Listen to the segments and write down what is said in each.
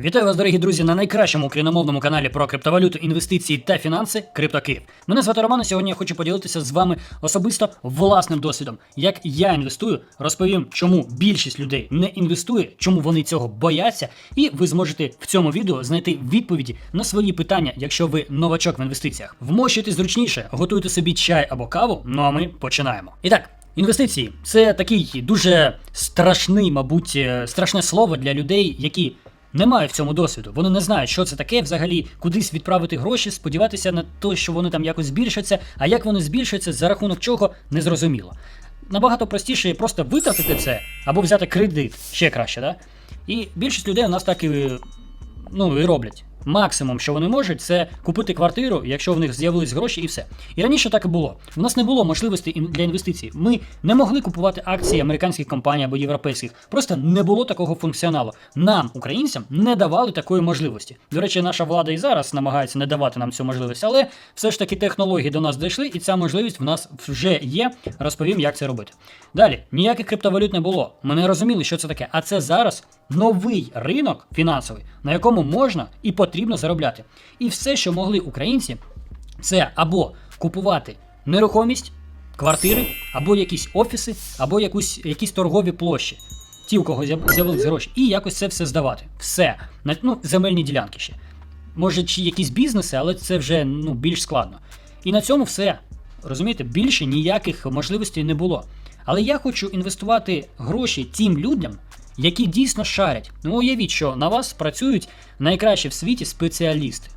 Вітаю вас, дорогі друзі, на найкращому україномовному каналі про криптовалюту, інвестиції та фінанси CryptoKiv. Мене звати Роман. і Сьогодні я хочу поділитися з вами особисто власним досвідом. Як я інвестую, розповім, чому більшість людей не інвестує, чому вони цього бояться, і ви зможете в цьому відео знайти відповіді на свої питання, якщо ви новачок в інвестиціях. Вмощуйте зручніше, готуйте собі чай або каву. Ну а ми починаємо. І так. Інвестиції це такий дуже страшний, мабуть, е, страшне слово для людей, які немає в цьому досвіду. Вони не знають, що це таке, взагалі кудись відправити гроші, сподіватися на те, що вони там якось збільшаться, а як вони збільшаться, за рахунок чого незрозуміло. Набагато простіше просто витратити це або взяти кредит ще краще, да? І більшість людей у нас так і, ну, і роблять. Максимум, що вони можуть, це купити квартиру, якщо в них з'явились гроші, і все. І раніше так і було. У нас не було можливості для інвестицій. Ми не могли купувати акції американських компаній або європейських. Просто не було такого функціоналу. Нам, українцям, не давали такої можливості. До речі, наша влада і зараз намагається не давати нам цю можливість, але все ж таки технології до нас дійшли, і ця можливість в нас вже є. Розповім, як це робити. Далі ніяких криптовалют не було. Ми не розуміли, що це таке. А це зараз новий ринок фінансовий, на якому можна і потрібно заробляти. І все, що могли українці, це або купувати нерухомість, квартири, або якісь офіси, або якусь, якісь торгові площі. Ті, у кого з'яв- з'явились гроші, і якось це все здавати. Все. Ну, земельні ділянки ще. Може, чи якісь бізнеси, але це вже ну, більш складно. І на цьому все. Розумієте, більше ніяких можливостей не було. Але я хочу інвестувати гроші тим людям, які дійсно шарять. Ну, уявіть, що на вас працюють найкращі в світі спеціалісти.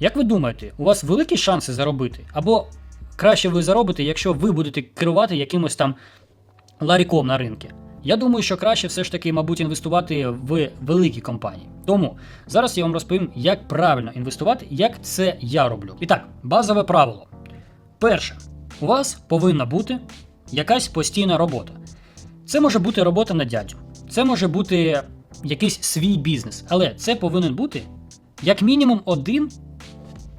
Як ви думаєте, у вас великі шанси заробити? Або краще ви заробите, якщо ви будете керувати якимось там ларіком на ринку? Я думаю, що краще все ж таки, мабуть, інвестувати в великі компанії. Тому зараз я вам розповім, як правильно інвестувати, як це я роблю. І так, базове правило. Перше, у вас повинна бути якась постійна робота. Це може бути робота на дядю, це може бути якийсь свій бізнес, але це повинен бути як мінімум один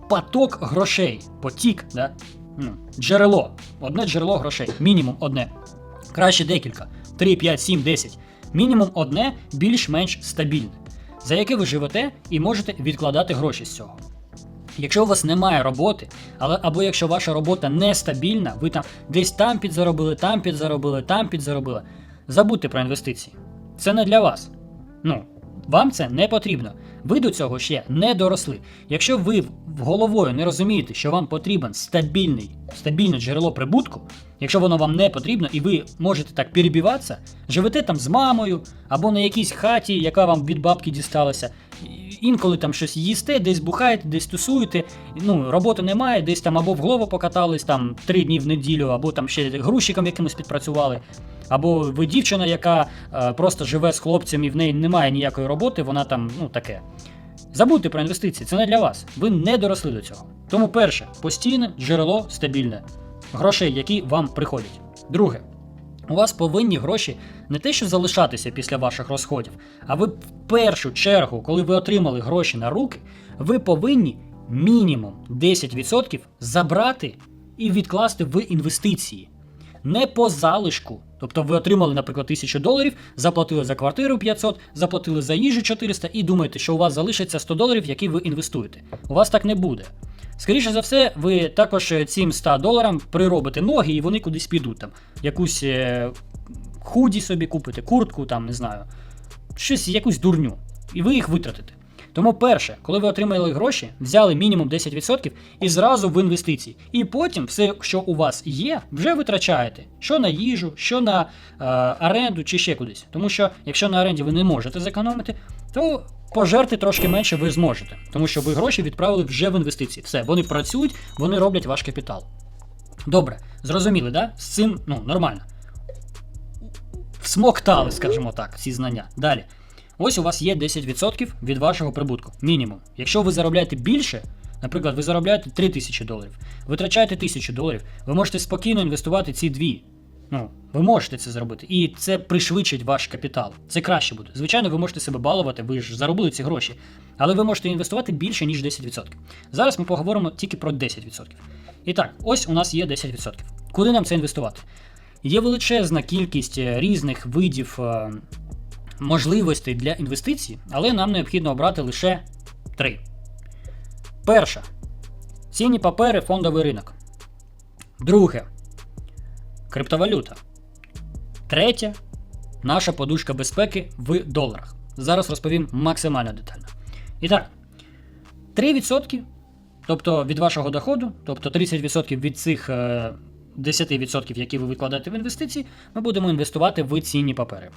поток грошей. Потік, да? ну, джерело. Одне джерело грошей. Мінімум одне. Краще декілька. 3, 5, 7, 10. Мінімум одне більш-менш стабільне, за яке ви живете і можете відкладати гроші з цього. Якщо у вас немає роботи, але або якщо ваша робота нестабільна, ви там десь там підзаробили, там підзаробили, там підзаробили, забудьте про інвестиції. Це не для вас. Ну, вам це не потрібно. Ви до цього ще не доросли. Якщо ви головою не розумієте, що вам потрібен стабільний, стабільне джерело прибутку, якщо воно вам не потрібно, і ви можете так перебиватися, живете там з мамою або на якійсь хаті, яка вам від бабки дісталася. Інколи там щось їсте, десь бухаєте, десь тусуєте. Ну, роботи немає, десь там або в голову покатались там три дні в неділю, або там ще грузчиком якимось підпрацювали. Або ви дівчина, яка е, просто живе з хлопцем і в неї немає ніякої роботи, вона там, ну таке. Забудьте про інвестиції, це не для вас. Ви не доросли до цього. Тому перше, постійне джерело стабільне грошей, які вам приходять. Друге, у вас повинні гроші не те, що залишатися після ваших розходів, а ви в першу чергу, коли ви отримали гроші на руки, ви повинні мінімум 10% забрати і відкласти в інвестиції. Не по залишку. Тобто ви отримали, наприклад, 1000 доларів, заплатили за квартиру 500, заплатили за їжу 400 і думаєте, що у вас залишиться 100 доларів, які ви інвестуєте. У вас так не буде. Скоріше за все, ви також е, цим 100 доларам приробите ноги і вони кудись підуть. Там якусь е, худі собі купите, куртку, там, не знаю, щось, якусь дурню. І ви їх витратите. Тому перше, коли ви отримали гроші, взяли мінімум 10% і зразу в інвестиції. І потім все, що у вас є, вже витрачаєте. Що на їжу, що на е, оренду чи ще кудись. Тому що якщо на оренді ви не можете зекономити, то пожерти трошки менше ви зможете. Тому що ви гроші відправили вже в інвестиції. Все, вони працюють, вони роблять ваш капітал. Добре, зрозуміли, да? З цим ну, нормально. Всмоктали, скажімо так, ці знання. Далі. Ось у вас є 10% від вашого прибутку. Мінімум. Якщо ви заробляєте більше, наприклад, ви заробляєте 3 тисячі доларів, витрачаєте 1000 доларів, ви можете спокійно інвестувати ці дві. Ну, ви можете це зробити. І це пришвидшить ваш капітал. Це краще буде. Звичайно, ви можете себе балувати, ви ж заробили ці гроші. Але ви можете інвестувати більше, ніж 10%. Зараз ми поговоримо тільки про 10%. І так, ось у нас є 10%. Куди нам це інвестувати? Є величезна кількість е, різних видів е, можливостей для інвестицій, але нам необхідно обрати лише три. Перша цінні папери, фондовий ринок. Друге криптовалюта. Третє наша подушка безпеки в доларах. Зараз розповім максимально детально. І так, 3%, тобто від вашого доходу, тобто 30% від цих е, 10%, які ви відкладаєте в інвестиції, ми будемо інвестувати в цінні папери.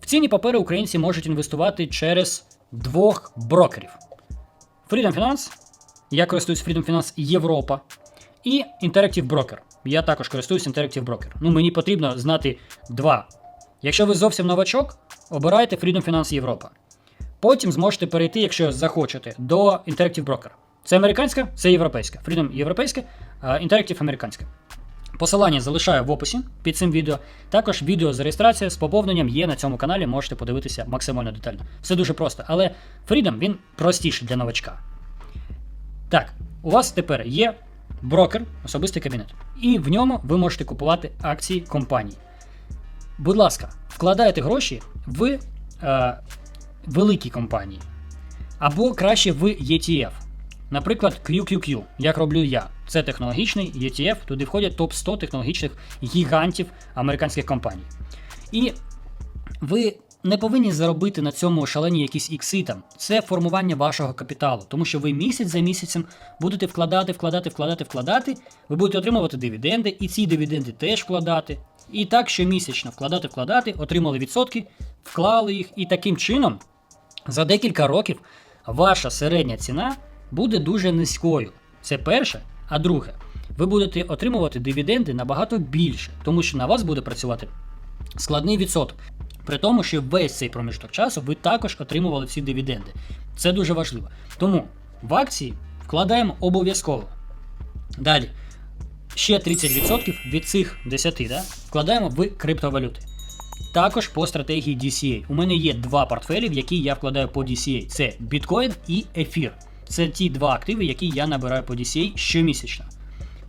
В цінні папери українці можуть інвестувати через двох брокерів: Freedom Finance, я користуюсь Freedom Finance Європа, і Interactive Broker. Я також користуюсь Interactive Broker. Ну, мені потрібно знати два. Якщо ви зовсім новачок, обирайте Freedom Finance Європа. Потім зможете перейти, якщо захочете, до Interactive Broker. Це американська, це європейська. Freedom європейська, Interactive американська. Посилання залишаю в описі під цим відео. Також відео з реєстрацією з поповненням є на цьому каналі, можете подивитися максимально детально. Все дуже просто, але Freedom він простіший для новачка. Так, у вас тепер є брокер, особистий кабінет, і в ньому ви можете купувати акції компаній. Будь ласка, вкладайте гроші в е, великі компанії, або краще в ETF. Наприклад, QQQ, як роблю я. Це технологічний ETF, туди входять топ-100 технологічних гігантів американських компаній. І ви не повинні заробити на цьому шалені якісь ікси там. Це формування вашого капіталу, тому що ви місяць за місяцем будете вкладати, вкладати, вкладати, вкладати. Ви будете отримувати дивіденди, і ці дивіденди теж вкладати. І так щомісячно вкладати, вкладати, отримали відсотки, вклали їх, і таким чином за декілька років ваша середня ціна буде дуже низькою. Це перше. А друге, ви будете отримувати дивіденди набагато більше, тому що на вас буде працювати складний відсоток. При тому, що весь цей проміжок часу ви також отримували ці дивіденди. Це дуже важливо. Тому в акції вкладаємо обов'язково. Далі, ще 30% від цих 10 да, вкладаємо в криптовалюти. Також по стратегії DCA. У мене є два портфелі, в які я вкладаю по DCA. Це біткоін і ефір. Це ті два активи, які я набираю по DCA щомісячно.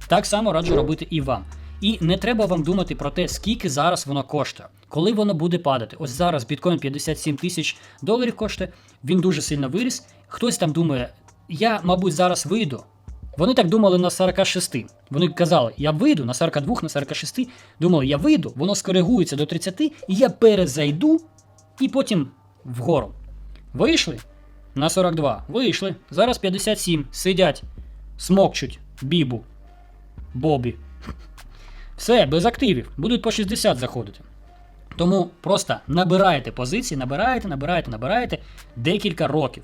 Так само раджу робити і вам. І не треба вам думати про те, скільки зараз воно коштує, коли воно буде падати. Ось зараз біткоін 57 тисяч доларів коштує, він дуже сильно виріс. Хтось там думає, я, мабуть, зараз вийду. Вони так думали на 46. Вони казали, я вийду на 42, на 46. Думали, я вийду, воно скоригується до 30, і я перезайду, і потім вгору. Вийшли на 42. Вийшли. Зараз 57. Сидять, смокчуть бібу, бобі. Все, без активів. Будуть по 60 заходити. Тому просто набираєте позиції, набираєте, набираєте, набираєте декілька років.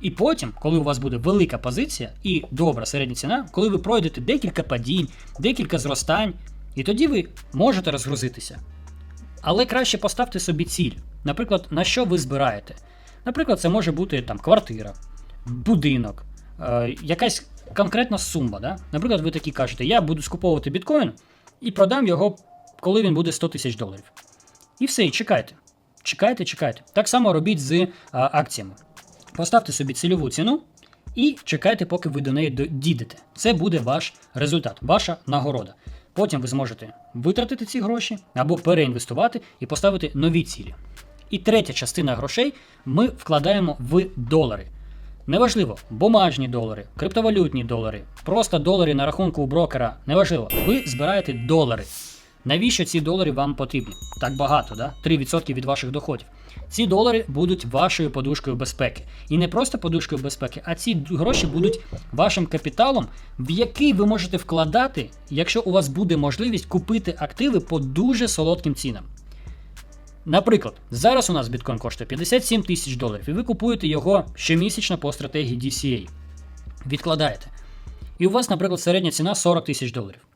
І потім, коли у вас буде велика позиція і добра середня ціна, коли ви пройдете декілька падінь, декілька зростань, і тоді ви можете розгрузитися. Але краще поставте собі ціль. Наприклад, на що ви збираєте. Наприклад, це може бути там квартира, будинок, е, якась конкретна сума. Да? Наприклад, ви такі кажете, я буду скуповувати біткоін і продам його, коли він буде 100 тисяч доларів. І все, і чекайте. Чекайте, чекайте. Так само робіть з а, акціями. Поставте собі цільову ціну і чекайте, поки ви до неї дійдете. Це буде ваш результат, ваша нагорода. Потім ви зможете витратити ці гроші або переінвестувати і поставити нові цілі. І третя частина грошей ми вкладаємо в долари. Неважливо, бумажні долари, криптовалютні долари, просто долари на рахунку у брокера. Неважливо, ви збираєте долари. Навіщо ці долари вам потрібні? Так багато, да? 3% від ваших доходів. Ці долари будуть вашою подушкою безпеки. І не просто подушкою безпеки, а ці гроші будуть вашим капіталом, в який ви можете вкладати, якщо у вас буде можливість купити активи по дуже солодким цінам. Наприклад, зараз у нас біткоін коштує 57 тисяч доларів, і ви купуєте його щомісячно по стратегії DCA. Відкладаєте. І у вас, наприклад, середня ціна 40 тисяч доларів.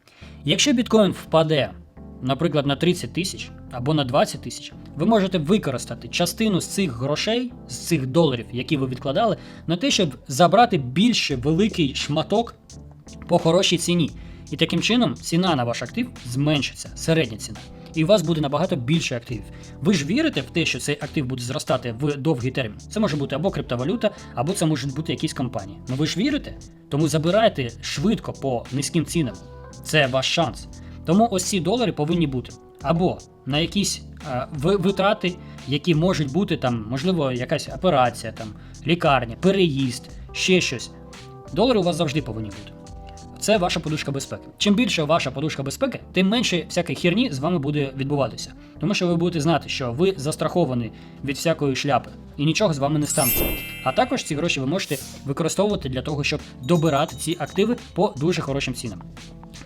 Якщо біткоін впаде, наприклад, на 30 тисяч або на 20 тисяч, ви можете використати частину з цих грошей, з цих доларів, які ви відкладали, на те, щоб забрати більше великий шматок по хорошій ціні. І таким чином ціна на ваш актив зменшиться, середня ціна. І у вас буде набагато більше активів. Ви ж вірите в те, що цей актив буде зростати в довгий термін. Це може бути або криптовалюта, або це можуть бути якісь компанії. Ну ви ж вірите? Тому забирайте швидко по низьким цінам. Це ваш шанс. Тому ось ці долари повинні бути або на якісь ви- витрати, які можуть бути там, можливо, якась операція, там, лікарня, переїзд, ще щось. Долари у вас завжди повинні бути. Це ваша подушка безпеки. Чим більше ваша подушка безпеки, тим менше всякої херні з вами буде відбуватися. Тому що ви будете знати, що ви застраховані від всякої шляпи і нічого з вами не станеться. А також ці гроші ви можете використовувати для того, щоб добирати ці активи по дуже хорошим цінам.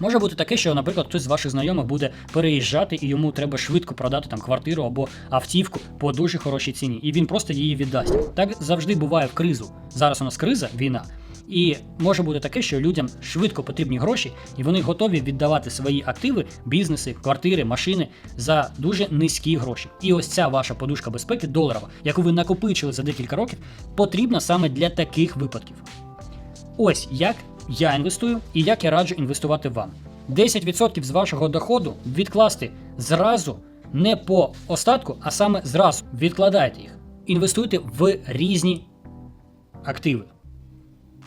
Може бути таке, що, наприклад, хтось з ваших знайомих буде переїжджати, і йому треба швидко продати там квартиру або автівку по дуже хорошій ціні, і він просто її віддасть. Так завжди буває в кризу. Зараз у нас криза, війна. І може бути таке, що людям швидко потрібні гроші, і вони готові віддавати свої активи, бізнеси, квартири, машини за дуже низькі гроші. І ось ця ваша подушка безпеки доларова, яку ви накопичили за декілька років, потрібна саме для таких випадків. Ось як я інвестую і як я раджу інвестувати вам. 10% з вашого доходу відкласти зразу, не по остатку, а саме зразу. Відкладайте їх. Інвестуйте в різні активи.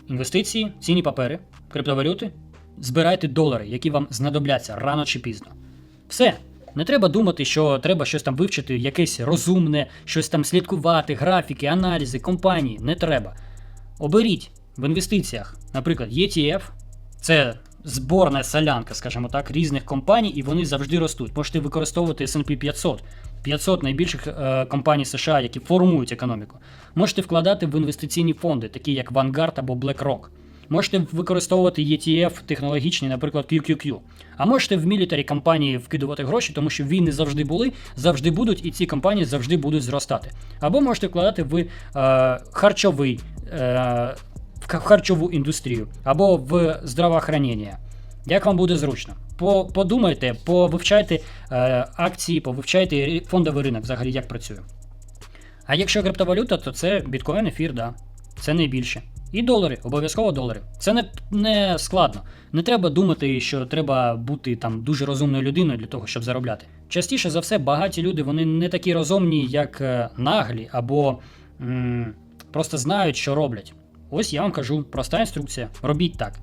Інвестиції, цінні папери, криптовалюти. Збирайте долари, які вам знадобляться рано чи пізно. Все. Не треба думати, що треба щось там вивчити, якесь розумне, щось там слідкувати, графіки, аналізи, компанії. Не треба. Оберіть в інвестиціях, наприклад, ETF, це зборна солянка, скажімо так, різних компаній, і вони завжди ростуть. Можете використовувати S&P 500, 500 найбільших е, компаній США, які формують економіку. Можете вкладати в інвестиційні фонди, такі як Vanguard або BlackRock. Можете використовувати ETF технологічні, наприклад, QQQ. А можете в мілітарі компанії вкидувати гроші, тому що війни завжди були, завжди будуть, і ці компанії завжди будуть зростати. Або можете вкладати в е, харчовий. Е, в харчову індустрію або в здравоохранення. Як вам буде зручно? По, подумайте, повивчайте е, акції, повивчайте фондовий ринок, взагалі як працює. А якщо криптовалюта, то це біткоін, ефір, да. Це найбільше. І долари, обов'язково долари. Це не, не складно. Не треба думати, що треба бути там дуже розумною людиною для того, щоб заробляти. Частіше за все, багаті люди вони не такі розумні, як е, наглі, або м, просто знають, що роблять. Ось я вам кажу, проста інструкція. Робіть так.